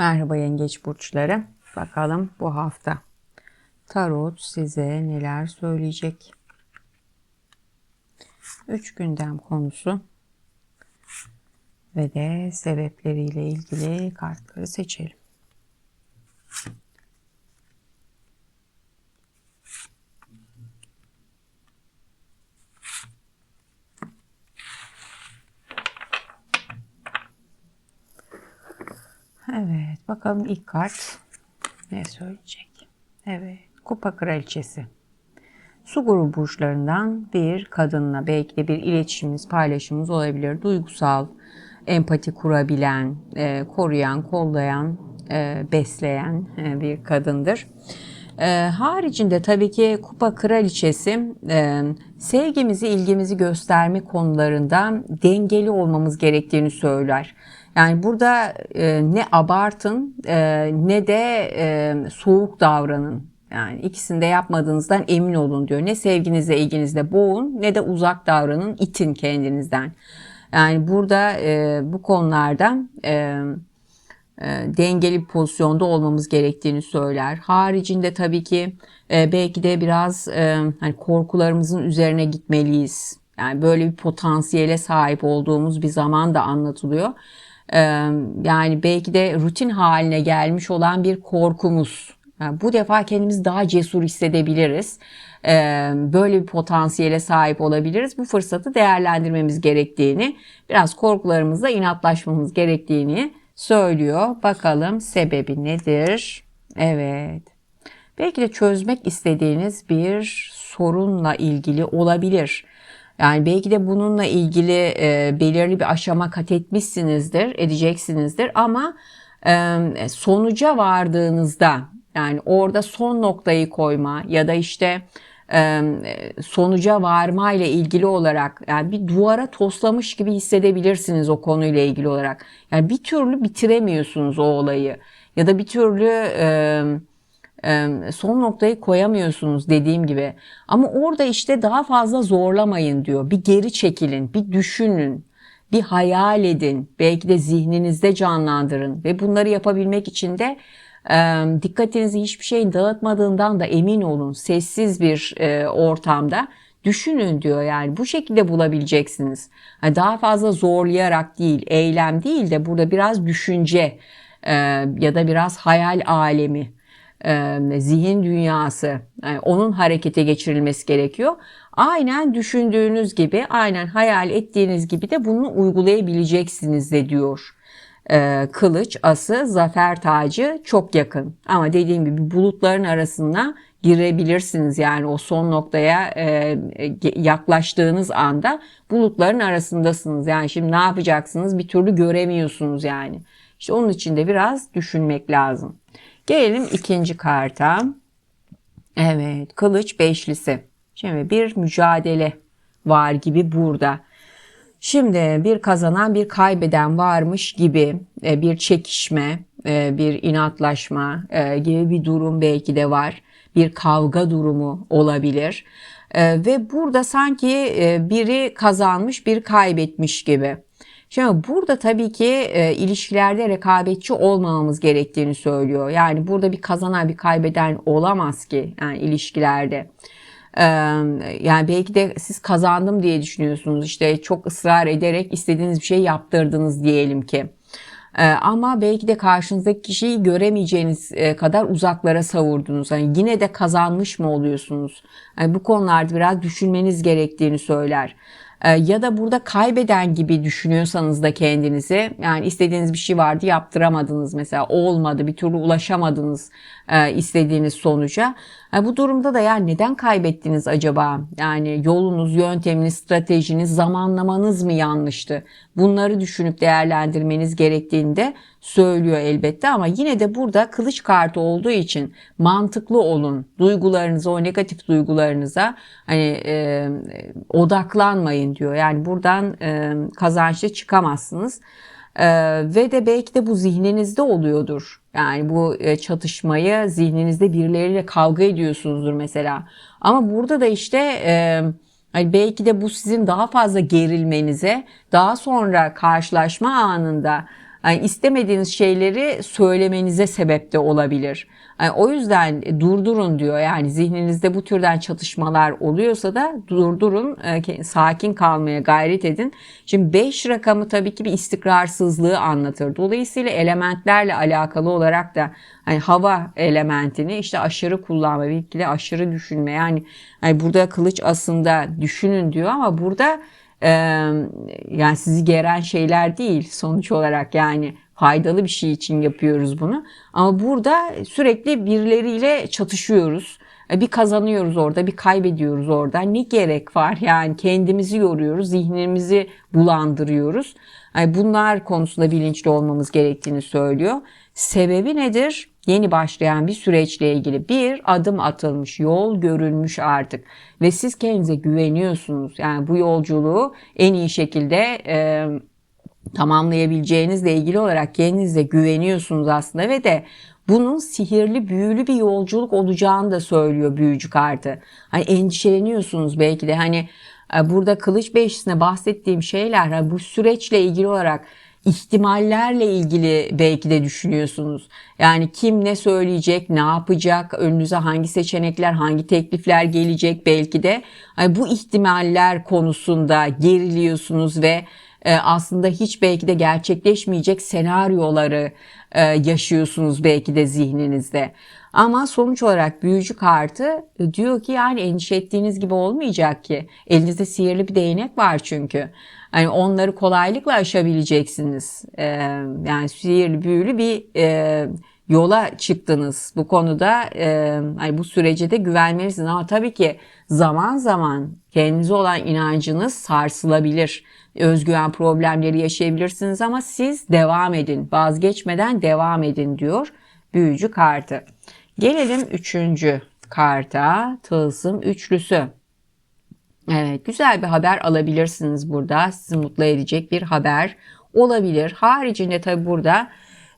Merhaba yengeç burçları. Bakalım bu hafta tarot size neler söyleyecek? Üç gündem konusu ve de sebepleriyle ilgili kartları seçelim. Evet bakalım ilk kart ne söyleyecek? Evet kupa kraliçesi. Su grubu burçlarından bir kadınla belki de bir iletişimimiz, paylaşımımız olabilir. Duygusal, empati kurabilen, e, koruyan, kollayan, e, besleyen e, bir kadındır. E, haricinde tabii ki kupa kraliçesi e, sevgimizi, ilgimizi gösterme konularında dengeli olmamız gerektiğini söyler. Yani burada e, ne abartın e, ne de e, soğuk davranın. Yani ikisini de yapmadığınızdan emin olun diyor. Ne sevginizle ilginizle boğun ne de uzak davranın, itin kendinizden. Yani burada e, bu konularda e, e, dengeli bir pozisyonda olmamız gerektiğini söyler. Haricinde tabii ki e, belki de biraz e, hani korkularımızın üzerine gitmeliyiz. Yani böyle bir potansiyele sahip olduğumuz bir zaman da anlatılıyor. Yani belki de rutin haline gelmiş olan bir korkumuz. Yani bu defa kendimizi daha cesur hissedebiliriz. Böyle bir potansiyele sahip olabiliriz. Bu fırsatı değerlendirmemiz gerektiğini, biraz korkularımızla inatlaşmamız gerektiğini söylüyor. Bakalım sebebi nedir? Evet. Belki de çözmek istediğiniz bir sorunla ilgili olabilir. Yani belki de bununla ilgili e, belirli bir aşama kat etmişsinizdir, edeceksinizdir ama e, sonuca vardığınızda yani orada son noktayı koyma ya da işte e, sonuca varma ile ilgili olarak yani bir duvara toslamış gibi hissedebilirsiniz o konuyla ilgili olarak. Yani bir türlü bitiremiyorsunuz o olayı ya da bir türlü e, son noktayı koyamıyorsunuz dediğim gibi. Ama orada işte daha fazla zorlamayın diyor. Bir geri çekilin, bir düşünün, bir hayal edin. Belki de zihninizde canlandırın ve bunları yapabilmek için de dikkatinizi hiçbir şeyin dağıtmadığından da emin olun. Sessiz bir ortamda düşünün diyor yani bu şekilde bulabileceksiniz. daha fazla zorlayarak değil, eylem değil de burada biraz düşünce ya da biraz hayal alemi zihin dünyası onun harekete geçirilmesi gerekiyor. Aynen düşündüğünüz gibi, aynen hayal ettiğiniz gibi de bunu uygulayabileceksiniz de diyor. Kılıç, ası, zafer tacı çok yakın. Ama dediğim gibi bulutların arasına girebilirsiniz. Yani o son noktaya yaklaştığınız anda bulutların arasındasınız. Yani şimdi ne yapacaksınız bir türlü göremiyorsunuz yani. İşte onun için de biraz düşünmek lazım. Gelelim ikinci karta. Evet kılıç beşlisi. Şimdi bir mücadele var gibi burada. Şimdi bir kazanan bir kaybeden varmış gibi e, bir çekişme, e, bir inatlaşma e, gibi bir durum belki de var. Bir kavga durumu olabilir. Ve burada sanki biri kazanmış, bir kaybetmiş gibi. Şimdi burada tabii ki e, ilişkilerde rekabetçi olmamamız gerektiğini söylüyor. Yani burada bir kazanan bir kaybeden olamaz ki yani ilişkilerde. Yani belki de siz kazandım diye düşünüyorsunuz. İşte çok ısrar ederek istediğiniz bir şey yaptırdınız diyelim ki. Ama belki de karşınızdaki kişiyi göremeyeceğiniz e, kadar uzaklara savurdunuz. Yani yine de kazanmış mı oluyorsunuz? Yani bu konularda biraz düşünmeniz gerektiğini söyler. Ee, ya da burada kaybeden gibi düşünüyorsanız da kendinizi yani istediğiniz bir şey vardı yaptıramadınız mesela olmadı bir türlü ulaşamadınız e, istediğiniz sonuca. E, bu durumda da yani neden kaybettiniz acaba? Yani yolunuz, yönteminiz, stratejiniz, zamanlamanız mı yanlıştı? Bunları düşünüp değerlendirmeniz gerektiğinde söylüyor elbette ama yine de burada kılıç kartı olduğu için mantıklı olun. Duygularınıza, o negatif duygularınıza hani e, odaklanmayın diyor. Yani buradan e, kazançlı çıkamazsınız. Ee, ve de belki de bu zihninizde oluyordur. Yani bu e, çatışmayı zihninizde birileriyle kavga ediyorsunuzdur mesela. Ama burada da işte e, hani belki de bu sizin daha fazla gerilmenize, daha sonra karşılaşma anında Yani istemediğiniz şeyleri söylemenize sebep de olabilir. Yani o yüzden durdurun diyor. Yani zihninizde bu türden çatışmalar oluyorsa da durdurun, e, sakin kalmaya gayret edin. Şimdi 5 rakamı tabii ki bir istikrarsızlığı anlatır. Dolayısıyla elementlerle alakalı olarak da hani hava elementini işte aşırı kullanma, belki de aşırı düşünme. Yani hani burada kılıç aslında düşünün diyor ama burada e, yani sizi geren şeyler değil sonuç olarak yani faydalı bir şey için yapıyoruz bunu. Ama burada sürekli birileriyle çatışıyoruz. Bir kazanıyoruz orada, bir kaybediyoruz orada. Ne gerek var? Yani kendimizi yoruyoruz, zihnimizi bulandırıyoruz. Yani bunlar konusunda bilinçli olmamız gerektiğini söylüyor. Sebebi nedir? Yeni başlayan bir süreçle ilgili bir adım atılmış, yol görülmüş artık ve siz kendinize güveniyorsunuz. Yani bu yolculuğu en iyi şekilde e, tamamlayabileceğinizle ilgili olarak kendinize güveniyorsunuz aslında ve de bunun sihirli, büyülü bir yolculuk olacağını da söylüyor büyücü kartı. Hani endişeleniyorsunuz belki de hani e, burada kılıç beşisine bahsettiğim şeyler hani bu süreçle ilgili olarak ihtimallerle ilgili belki de düşünüyorsunuz. Yani kim ne söyleyecek, ne yapacak, önünüze hangi seçenekler, hangi teklifler gelecek belki de. Yani bu ihtimaller konusunda geriliyorsunuz ve e, aslında hiç belki de gerçekleşmeyecek senaryoları e, yaşıyorsunuz belki de zihninizde. Ama sonuç olarak büyücü kartı diyor ki yani endişe ettiğiniz gibi olmayacak ki. Elinizde sihirli bir değnek var çünkü. Hani onları kolaylıkla aşabileceksiniz. Ee, yani sihirli büyülü bir e, yola çıktınız. Bu konuda e, hani bu sürece de güvenmelisiniz. Ama tabii ki zaman zaman kendinize olan inancınız sarsılabilir. Özgüven problemleri yaşayabilirsiniz ama siz devam edin. Vazgeçmeden devam edin diyor büyücü kartı. Gelelim üçüncü karta tılsım üçlüsü. Evet güzel bir haber alabilirsiniz burada. Sizi mutlu edecek bir haber olabilir. Haricinde tabi burada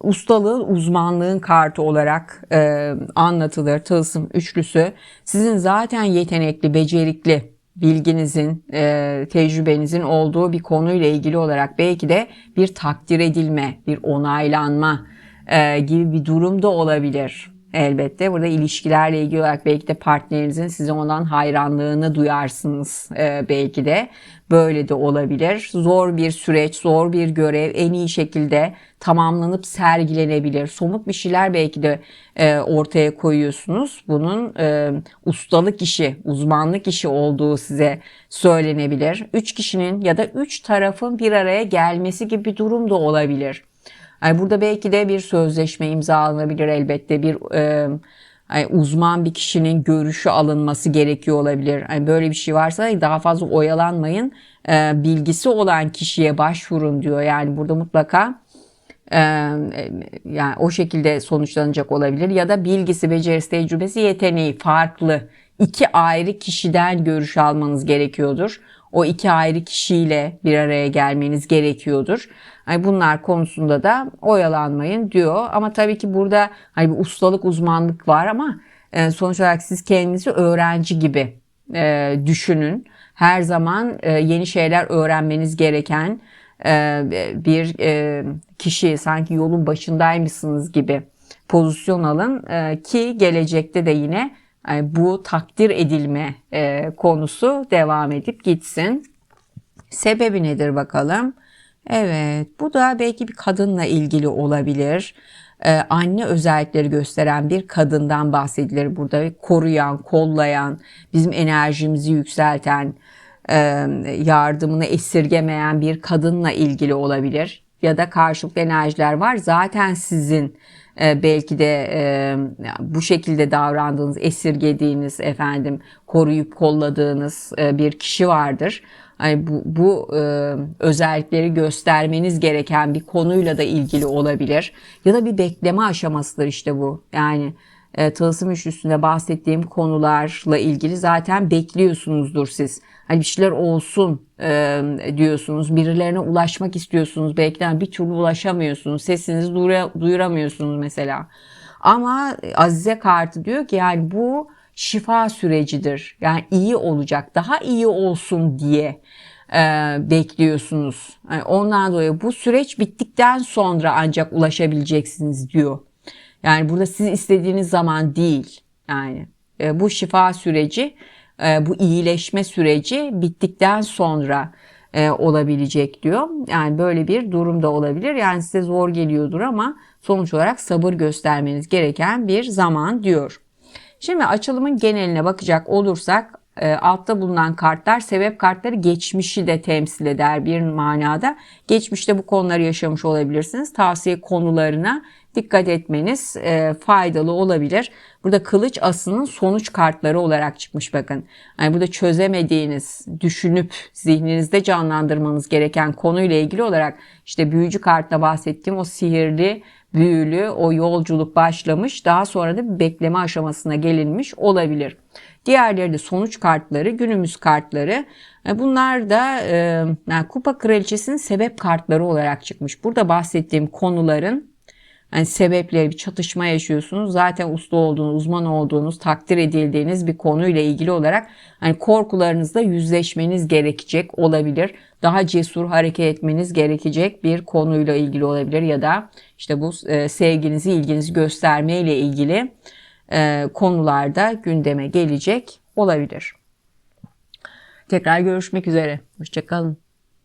ustalığın, uzmanlığın kartı olarak e, anlatılır. Tılsım üçlüsü sizin zaten yetenekli, becerikli bilginizin, e, tecrübenizin olduğu bir konuyla ilgili olarak belki de bir takdir edilme, bir onaylanma e, gibi bir durum da olabilir elbette. Burada ilişkilerle ilgili olarak belki de partnerinizin size olan hayranlığını duyarsınız e, belki de. Böyle de olabilir. Zor bir süreç, zor bir görev en iyi şekilde tamamlanıp sergilenebilir. Somut bir şeyler belki de e, ortaya koyuyorsunuz. Bunun e, ustalık işi, uzmanlık işi olduğu size söylenebilir. Üç kişinin ya da üç tarafın bir araya gelmesi gibi bir durum da olabilir. Yani burada belki de bir sözleşme imzalanabilir elbette bir e, yani uzman bir kişinin görüşü alınması gerekiyor olabilir. Yani böyle bir şey varsa daha fazla oyalanmayın. E, bilgisi olan kişiye başvurun diyor. Yani burada mutlaka e, yani o şekilde sonuçlanacak olabilir ya da bilgisi, becerisi, tecrübesi, yeteneği farklı iki ayrı kişiden görüş almanız gerekiyordur. O iki ayrı kişiyle bir araya gelmeniz gerekiyordur. Hani bunlar konusunda da oyalanmayın diyor. Ama tabii ki burada hani bir ustalık, uzmanlık var ama e, sonuç olarak siz kendinizi öğrenci gibi e, düşünün. Her zaman e, yeni şeyler öğrenmeniz gereken bir kişi sanki yolun başındaymışsınız gibi pozisyon alın ki gelecekte de yine bu takdir edilme konusu devam edip gitsin. Sebebi nedir bakalım? Evet, bu da belki bir kadınla ilgili olabilir. Ee, anne özellikleri gösteren bir kadından bahsedilir burada. Koruyan, kollayan, bizim enerjimizi yükselten, e, yardımını esirgemeyen bir kadınla ilgili olabilir. Ya da karşılıklı enerjiler var. Zaten sizin e, belki de e, bu şekilde davrandığınız, esirgediğiniz, efendim koruyup kolladığınız e, bir kişi vardır. Hani bu, bu e, özellikleri göstermeniz gereken bir konuyla da ilgili olabilir. Ya da bir bekleme aşamasıdır işte bu. Yani e, tılsım üçlüsünde bahsettiğim konularla ilgili zaten bekliyorsunuzdur siz. Hani bir şeyler olsun e, diyorsunuz. Birilerine ulaşmak istiyorsunuz. Belki de bir türlü ulaşamıyorsunuz. Sesinizi duyuramıyorsunuz mesela. Ama Azize kartı diyor ki yani bu şifa sürecidir. Yani iyi olacak, daha iyi olsun diye e, bekliyorsunuz. Yani ondan dolayı bu süreç bittikten sonra ancak ulaşabileceksiniz diyor. Yani burada siz istediğiniz zaman değil. Yani e, bu şifa süreci, e, bu iyileşme süreci bittikten sonra e, olabilecek diyor. Yani böyle bir durum da olabilir. Yani size zor geliyordur ama sonuç olarak sabır göstermeniz gereken bir zaman diyor. Şimdi açılımın geneline bakacak olursak e, altta bulunan kartlar sebep kartları geçmişi de temsil eder bir manada. Geçmişte bu konuları yaşamış olabilirsiniz. Tavsiye konularına dikkat etmeniz e, faydalı olabilir. Burada kılıç asının sonuç kartları olarak çıkmış bakın. Yani burada çözemediğiniz, düşünüp zihninizde canlandırmanız gereken konuyla ilgili olarak işte büyücü kartla bahsettiğim o sihirli, büyülü o yolculuk başlamış. Daha sonra da bekleme aşamasına gelinmiş olabilir. Diğerleri de sonuç kartları, günümüz kartları. E, Bunlar da e, yani kupa kraliçesinin sebep kartları olarak çıkmış. Burada bahsettiğim konuların yani sebepleri bir çatışma yaşıyorsunuz. Zaten usta olduğunuz, uzman olduğunuz, takdir edildiğiniz bir konuyla ilgili olarak hani korkularınızla yüzleşmeniz gerekecek olabilir. Daha cesur hareket etmeniz gerekecek bir konuyla ilgili olabilir ya da işte bu e, sevginizi, ilginizi göstermeyle ilgili e, konularda gündeme gelecek olabilir. Tekrar görüşmek üzere. Hoşçakalın.